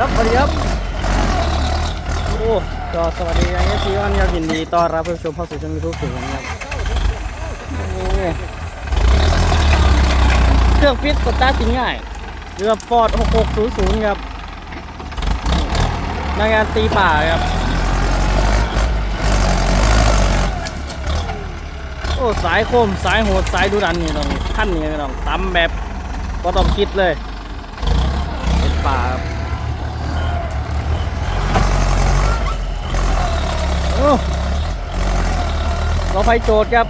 ครับสวัสดีครับ โอ้ก็สวัสดียังไงที่วันครับยินดีต้อนรับผู้ชมเข้าสู่ช่องยูทูบถึงวันนี้ครับโอ้เครื่องฟิตสตาร์ทติดง่ายเรือฟอร์ด6600 ครับในงานตีป่าครับ โอ้ สายคม สายโหด สายดุดันนี่ต้องขั้นนี่ไม่ต้องตำแบบก็ต้องคิดเลยเป็นป่าครับโอ้เรา ไฟโจทย์ครับ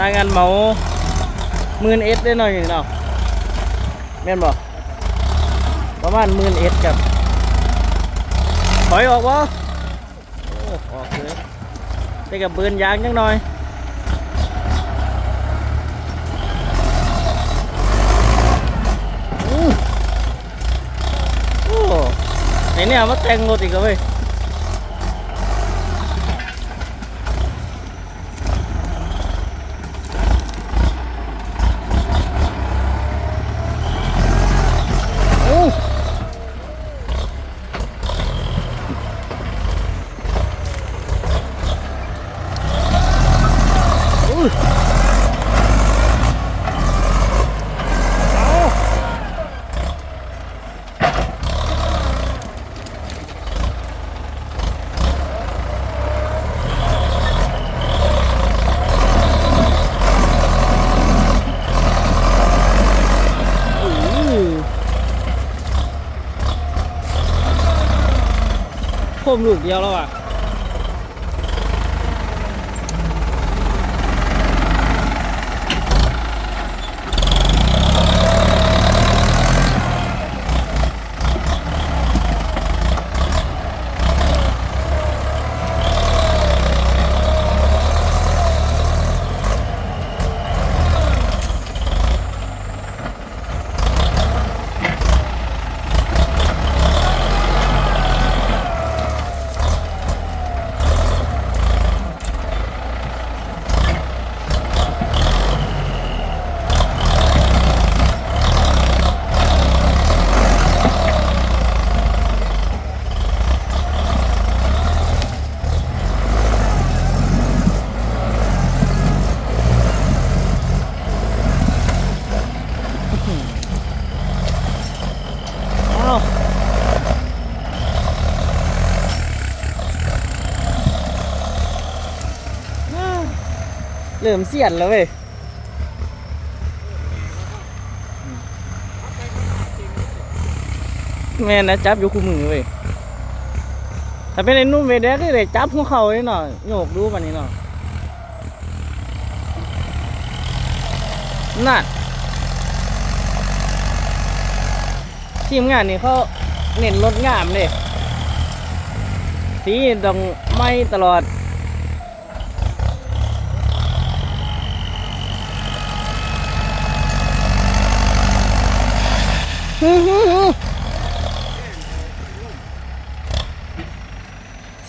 รายงานเหมาหมื่นเอสได้หน่อยหนึ่งเนาะแม่นบอกประมาณหมื่นเอสครับถอยออกวะโอ้ออกเลยได้กับเบือนยางจังหน่อยอู้โอ้ไหนเนี่ยมาแต่งรถอีกแล้วเว้ยอู้อู้เอาอู้โค มลูกเดียวแล้วอะ อ้าว เริ่มเสียนแล้วเว้ยแม่นะจับอยู่คู่มือเว้ยถ้าเป็นไอ้นุ่มเวเด็กก็เลยจับหัวเข่าไว้หน่อยโยกดูมันนี่หน่อยน่ะทีมงานนี่เขาเน้นรถงามเลยสีต้องไม่ตลอด ฮึ่มฮึ่มฮึ่ม ส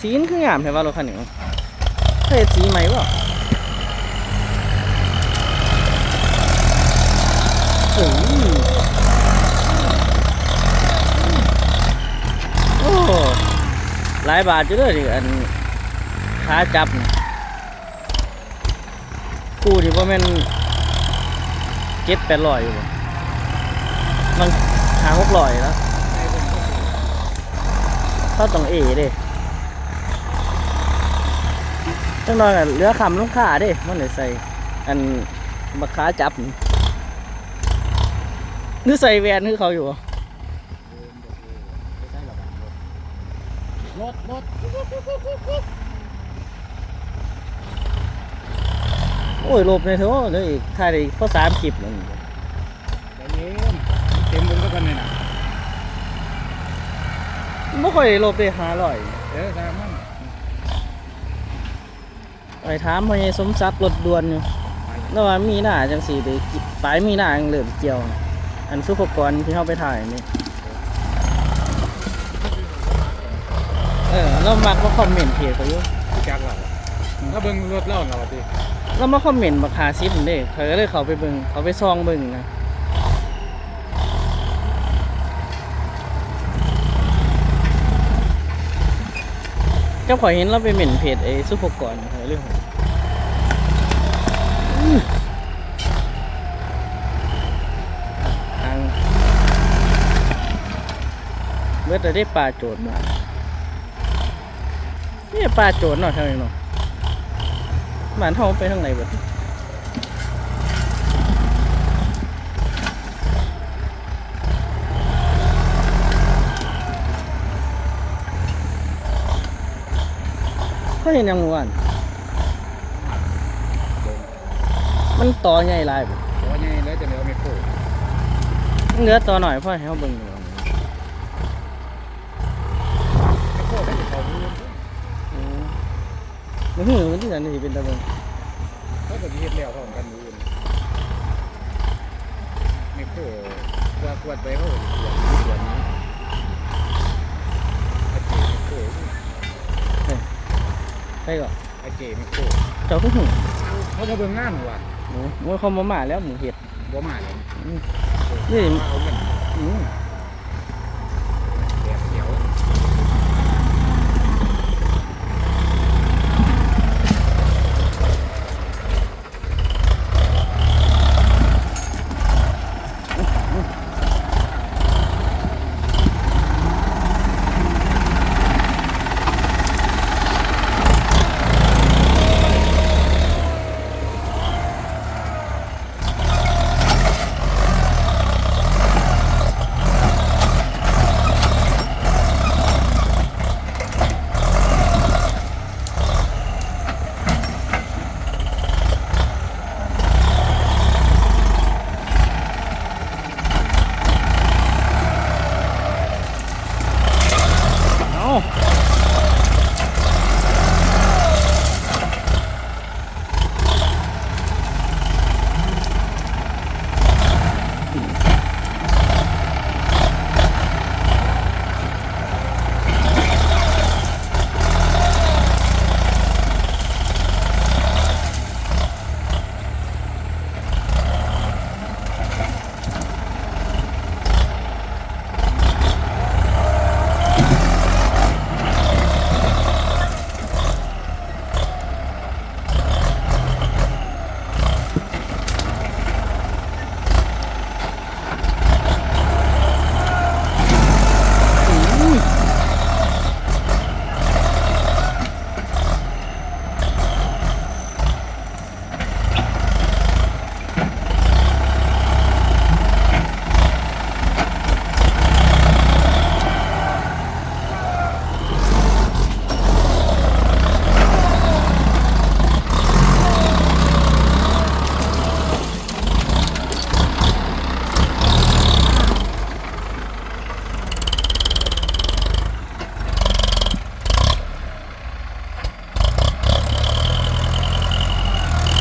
ีนคืองามใช่ป่ะรถคันนี้เคยสีไหมวะโอ้โอ้หลายบาทจะเลยดิอันขาจับนี่คู่ที่ว่าม่นเจ็ดแปดร้อยอยู่บ่มั นหาหกร้อยแล้วเขาต้องเอเด้จังน้อยอะเหลือคำลูกค้าเด้มันเลยใส่ อันมาค้าจับนี่หรือใส่แวนคือเขาอยู่บ่รถรถโอ้ยหลบในเถอะเลยถ่ายได้เพราะสามคลิปแล้วนี่ใจเย็นเต็มบนก็กันเลยนะ ไม่ค่อยได้หลบเลยหาร่อยเออตามมันไปถามพอใหญสมศักดิ์รถด่วนอยู่แล้วว่ามีหน้าจังสีไปปลายมีหน้าจังเหลือเกี่ยว อันซุปเปอร์กรที่เขาไปถ่ายนี่เออเรามักมาคอมเมนต์เพจเขาอยู่จักเราถ้าเบิ่งรถเล่าเราสิเรามาคอมเมนต์บักหาซิปเด้เขาก็เลยเขาไปเบิ่งเขาไปซองเบิ่งนะ เจ้าขอเห็นเราไปเหม็นเพจไอ้ซุปเปอร์ก่อนเรื่องทางเมื่อแต่ได้ปลาโจดมานี่ยปลาโจดหนาะทางนี้เนาะหมานทองไปทางไหนบ่ เขาเห็นยังเมื่อวานมันต่อใหญ่หลายบ่เพราะว่าไงแล้วจะเหลือไม่โคมันเหลือต่อหน่อยพ่อให้เขาเบิ่งอยู่ไม่โคได้เขาดูอืมมันหือมันที่ไหนนี่สิเป็นตะเบิ่งเขาก็มีเฮ็ดแล้วพร้อมกันดูไม่โคว่าควรไปเขาส่วนนี้ส่วนนี้อาเจไม่โค ไปก่อนอาเจไม่โคเจ้าก็หือเขามาเบิ่งงานว่ะหมูหมูเขามามาแล้วหมูเห็ดบ่มาเลยอืมนี่ เอาเงิน อืม